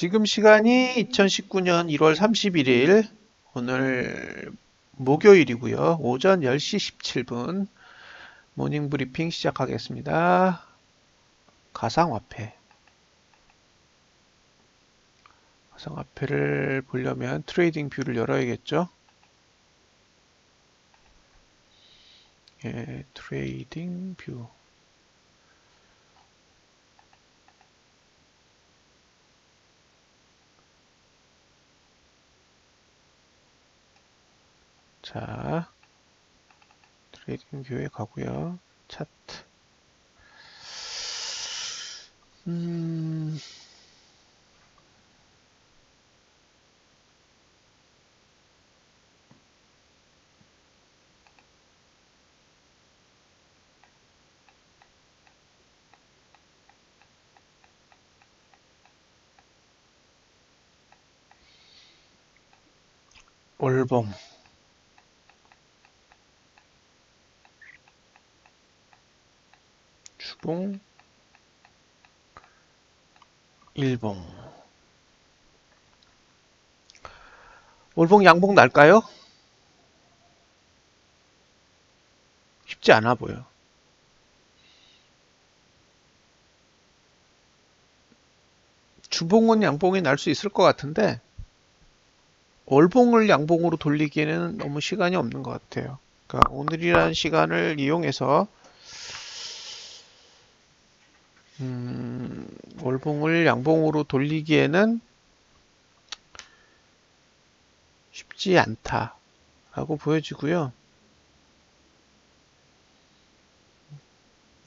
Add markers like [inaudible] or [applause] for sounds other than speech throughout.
지금 시간이 2019년 1월 31일 오늘 목요일이고요. 오전 10시 17분 모닝 브리핑 시작하겠습니다. 가상화폐 가상화폐를 보려면 트레이딩 뷰를 열어야겠죠. 예, 트레이딩 뷰 자, 트레이딩 뷰에 가고요. 차트. 음, 월봉 주봉 일봉 월봉 양봉 날까요? 쉽지 않아 보여 주봉은 양봉이 날 수 있을 것 같은데 월봉을 양봉으로 돌리기에는 너무 시간이 없는 것 같아요. 그러니까 오늘이라는 시간을 이용해서 음, 월봉을 양봉으로 돌리기에는 쉽지 않다라고 보여지고요.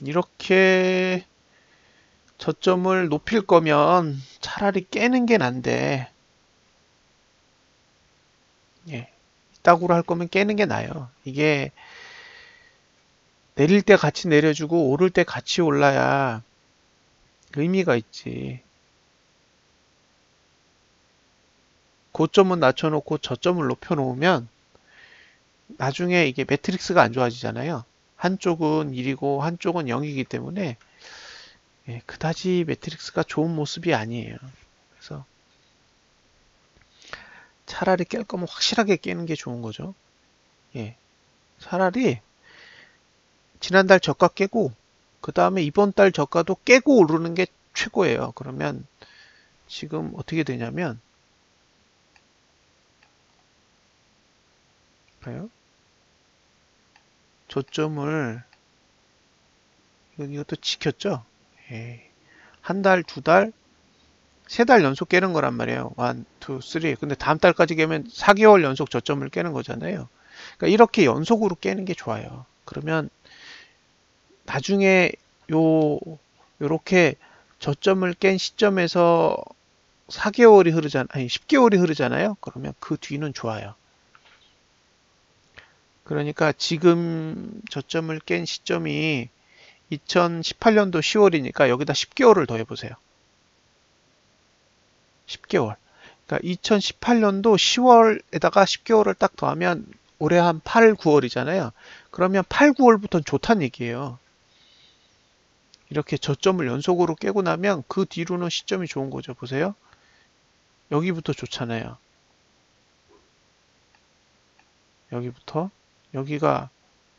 이렇게 저점을 높일 거면 차라리 깨는 게 난데 예, 이따구로 할 거면 깨는 게 나아요. 이게 내릴 때 같이 내려주고 오를 때 같이 올라야 의미가 있지. 고점은 낮춰놓고 저점을 높여놓으면 나중에 이게 매트릭스가 안 좋아지잖아요. 한쪽은 1이고 한쪽은 0이기 때문에 예, 그다지 매트릭스가 좋은 모습이 아니에요. 그래서 차라리 깰 거면 확실하게 깨는 게 좋은 거죠. 예. 차라리 지난달 저가 깨고 그 다음에 이번 달 저가도 깨고 오르는 게 최고예요. 그러면 지금 어떻게 되냐면 봐요. 저점을 이것도 지켰죠. 예. 한 달, 두 달, 세 달 연속 깨는 거란 말이에요. 1, 2, 3. 근데 다음 달까지 깨면 4개월 연속 저점을 깨는 거잖아요. 그러니까 이렇게 연속으로 깨는 게 좋아요. 그러면 나중에 요 요렇게 저점을 깬 시점에서 4개월이 흐르잖아 아니 10개월이 흐르잖아요. 그러면 그 뒤는 좋아요. 그러니까 지금 저점을 깬 시점이 2018년도 10월이니까 여기다 10개월을 더해 보세요. 10개월. 그러니까 2018년도 10월에다가 10개월을 딱 더하면 올해 한 8, 9월이잖아요. 그러면 8, 9월부터는 좋다는 얘기예요. 이렇게 저점을 연속으로 깨고 나면 그 뒤로는 시점이 좋은 거죠. 보세요. 여기부터 좋잖아요. 여기부터 여기가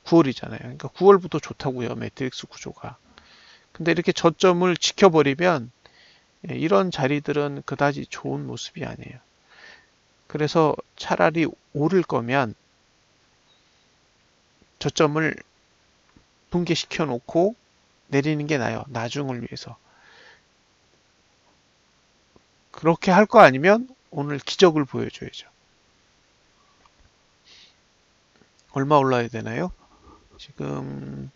9월이잖아요. 그러니까 9월부터 좋다고요. 매트릭스 구조가. 근데 이렇게 저점을 지켜버리면 예, 이런 자리들은 그다지 좋은 모습이 아니에요. 그래서 차라리 오를 거면 저점을 붕괴시켜 놓고 내리는 게 나아요. 나중을 위해서. 그렇게 할 거 아니면 오늘 기적을 보여줘야죠. 얼마 올라야 되나요? 지금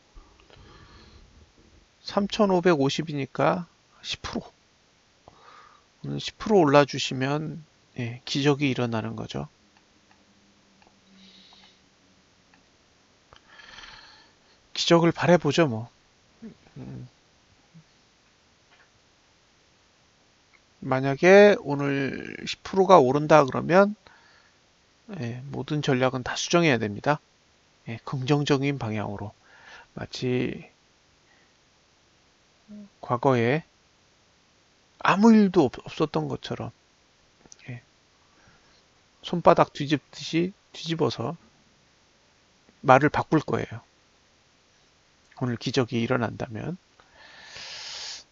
3,550이니까 10% 오늘 10% 올라주시면 예, 기적이 일어나는 거죠. 기적을 바래보죠 뭐. 만약에 오늘 10%가 오른다 그러면 예, 모든 전략은 다 수정해야 됩니다. 예, 긍정적인 방향으로 마치 과거에 아무 일도 없 었던 것처럼 예. 손바닥 뒤집듯이 뒤집어서 말을 바꿀 거예요. 오늘 기적이 일어난다면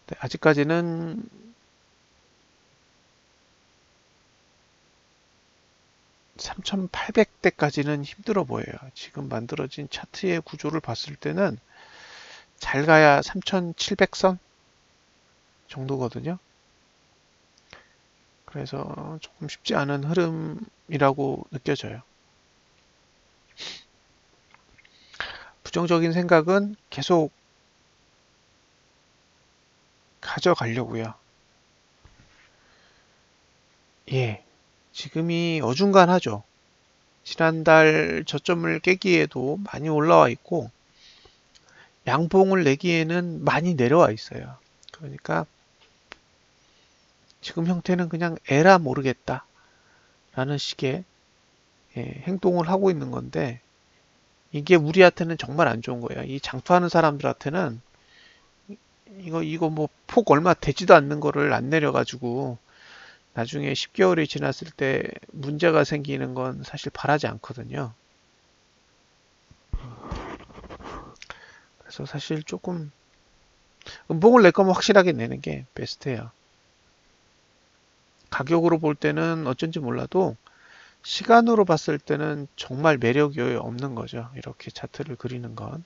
네, 아직까지는 3800대까지는 힘들어 보여요. 지금 만들어진 차트의 구조를 봤을 때는 잘 가야 3700선 정도거든요. 그래서 조금 쉽지 않은 흐름이라고 느껴져요. 부정적인 생각은 계속 가져가려고요. 예. 지금이 어중간하죠. 지난달 저점을 깨기에도 많이 올라와 있고 양봉을 내기에는 많이 내려와 있어요. 그러니까 지금 형태는 그냥 에라 모르겠다 라는 식의 예, 행동을 하고 있는 건데 이게 우리한테는 정말 안 좋은 거예요. 이 장투하는 사람들한테는 이거 이거 뭐 폭 얼마 되지도 않는 거를 안 내려 가지고 나중에 10개월이 지났을 때 문제가 생기는 건 사실 바라지 않거든요. 그래서 사실 조금 음봉을 낼 거면 확실하게 내는 게 베스트예요. 가격으로 볼 때는 어쩐지 몰라도 시간으로 봤을 때는 정말 매력이 없는 거죠. 이렇게 차트를 그리는 건.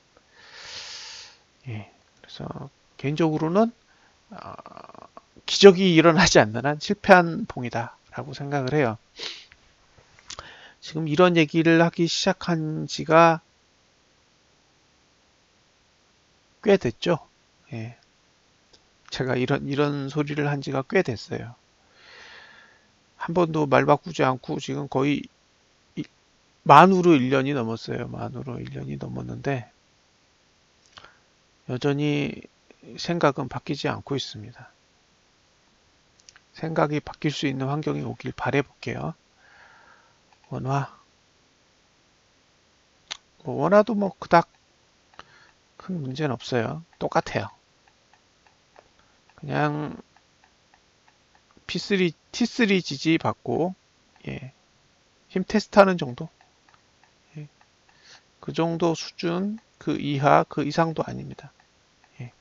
예, 그래서 개인적으로는 어, 기적이 일어나지 않는 한 실패한 봉이다 라고 생각을 해요. 지금 이런 얘기를 하기 시작한 지가 꽤 됐죠. 예. 제가 이런 이런 소리를 한 지가 꽤 됐어요. 한 번도 말 바꾸지 않고 지금 거의 만으로 1년이 넘었어요. 만으로 1년이 넘었는데 여전히 생각은 바뀌지 않고 있습니다. 생각이 바뀔 수 있는 환경이 오길 바래 볼게요. 원화. 뭐 원화도 뭐 그닥 큰 문제는 없어요. 똑같아요. 그냥 P3, T3 지지 받고, 예. 힘 테스트하는 정도? 예. 그 정도 수준, 그 이하, 그 이상도 아닙니다. 예.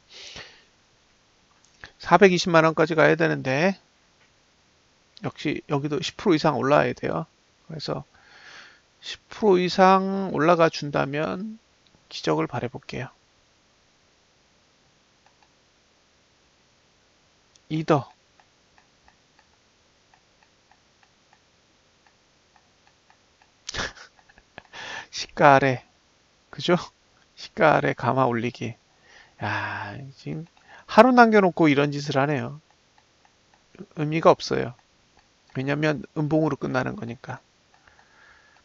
420만원까지 가야 되는데, 역시 여기도 10% 이상 올라와야 돼요. 그래서 10% 이상 올라가 준다면 기적을 바래볼게요. 이더 시가 아래 그죠? 시가 아래 감아 올리기 야 지금 하루 남겨놓고 이런 짓을 하네요 의미가 없어요 왜냐면 음봉으로 끝나는 거니까.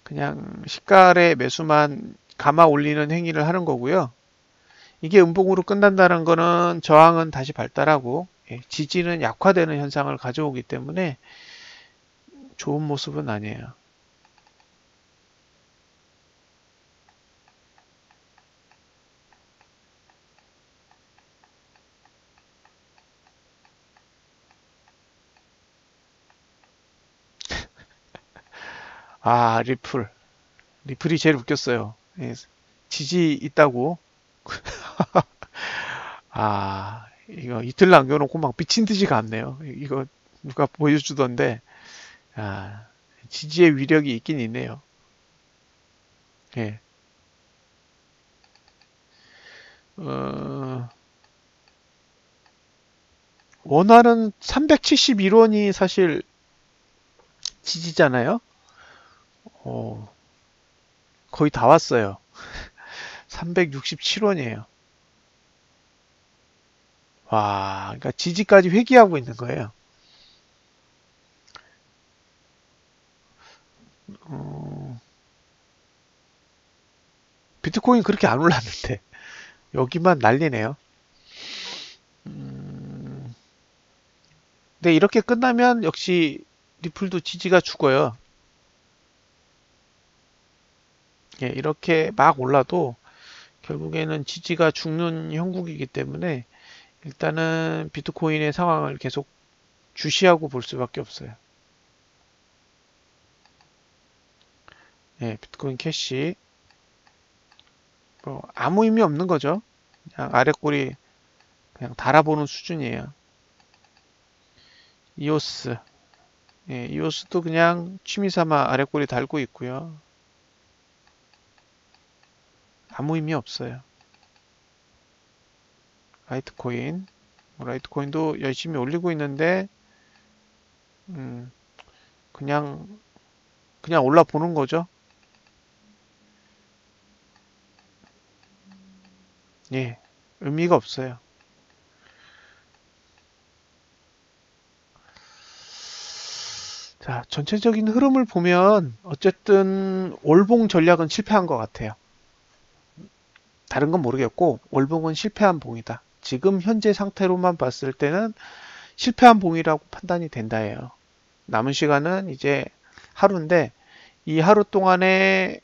그냥 시가의 매수만 감아 올리는 행위를 하는 거고요. 이게 음봉으로 끝난다는 거는 저항은 다시 발달하고 예, 지지는 약화되는 현상을 가져오기 때문에 좋은 모습은 아니에요. 아, 리플. 리플이 제일 웃겼어요. 예, 지지 있다고. [laughs] 아, 이거 이틀 남겨놓고 막 미친 듯이 갔네요. 이거 누가 보여주던데, 아, 지지의 위력이 있긴 있네요. 예. 어, 원화는 371원이 사실 지지잖아요. 어, 거의 다 왔어요. [laughs] 367원이에요. 와, 그러니까 지지까지 회귀하고 있는 거예요. 어, 비트코인 그렇게 안 올랐는데 [laughs] 여기만 난리네요. 음, 근데 이렇게 끝나면 역시 리플도 지지가 죽어요. 예, 이렇게 막 올라도 결국에는 지지가 죽는 형국이기 때문에 일단은 비트코인의 상황을 계속 주시하고 볼 수밖에 없어요. 네, 비트코인 캐시 뭐 아무 의미 없는 거죠. 그냥 아래 꼬리 그냥 달아보는 수준이에요. 이오스 예, 이오스도 그냥 취미삼아 아래 꼬리 달고 있고요. 아무 의미 없어요. 라이트코인 뭐 라이트코인도 열심히 올리고 있는데 음, 그냥 그냥 올라 보는 거죠. 예, 의미가 없어요. 자, 전체적인 흐름을 보면 어쨌든 월봉 전략은 실패한 것 같아요. 다른 건 모르겠고 월봉은 실패한 봉이다. 지금 현재 상태로만 봤을 때는 실패한 봉이라고 판단이 된다예요. 남은 시간은 이제 하루인데 이 하루 동안에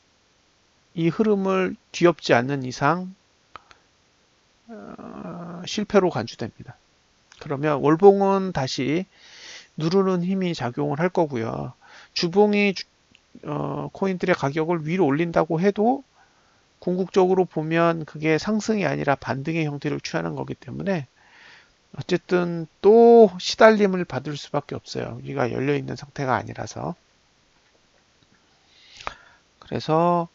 이 흐름을 뒤엎지 않는 이상 어, 실패로 간주됩니다. 그러면 월봉은 다시 누르는 힘이 작용을 할 거고요. 주봉이 어, 코인들의 가격을 위로 올린다고 해도 궁극적으로 보면 그게 상승이 아니라 반등의 형태를 취하는 거기 때문에 어쨌든 또 시달림을 받을 수밖에 없어요. 여기가 열려 있는 상태가 아니라서. 그래서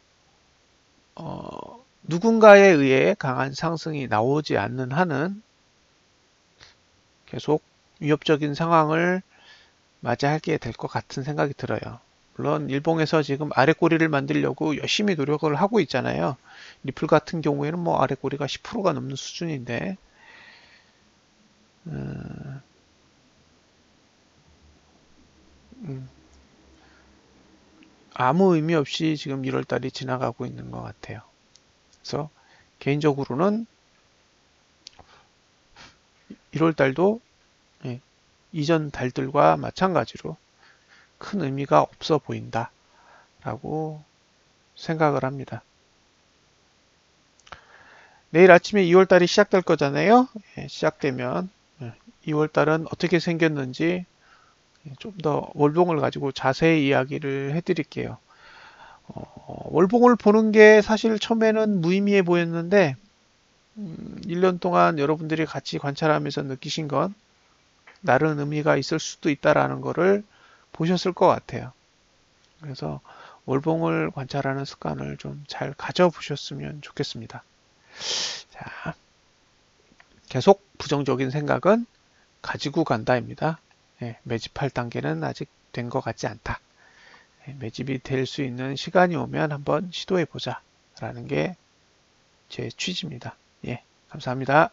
어, 누군가에 의해 강한 상승이 나오지 않는 한은 계속 위협적인 상황을 맞이하게 될 것 같은 생각이 들어요. 물론 일봉에서 지금 아래 꼬리를 만들려고 열심히 노력을 하고 있잖아요. 리플 같은 경우에는 뭐 아래 꼬리가 10%가 넘는 수준인데 음, 음, 아무 의미 없이 지금 1월달이 지나가고 있는 것 같아요. 그래서 개인적으로는 1월달도 예, 이전 달들과 마찬가지로 큰 의미가 없어 보인다 라고 생각을 합니다. 내일 아침에 2월달이 시작될 거잖아요. 예, 시작되면 2월달은 예, 어떻게 생겼는지 예, 좀더 월봉을 가지고 자세히 이야기를 해드릴게요. 어, 월봉을 보는 게 사실 처음에는 무의미해 보였는데 음, 1년 동안 여러분들이 같이 관찰하면서 느끼신 건 다른 의미가 있을 수도 있다라는 것을 보셨을 것 같아요. 그래서 월봉을 관찰하는 습관을 좀 잘 가져보셨으면 좋겠습니다. 자, 계속 부정적인 생각은 가지고 간다입니다. 예, 매집할 단계는 아직 된 것 같지 않다. 예, 매집이 될 수 있는 시간이 오면 한번 시도해 보자 라는 게 제 취지입니다. 예, 감사합니다.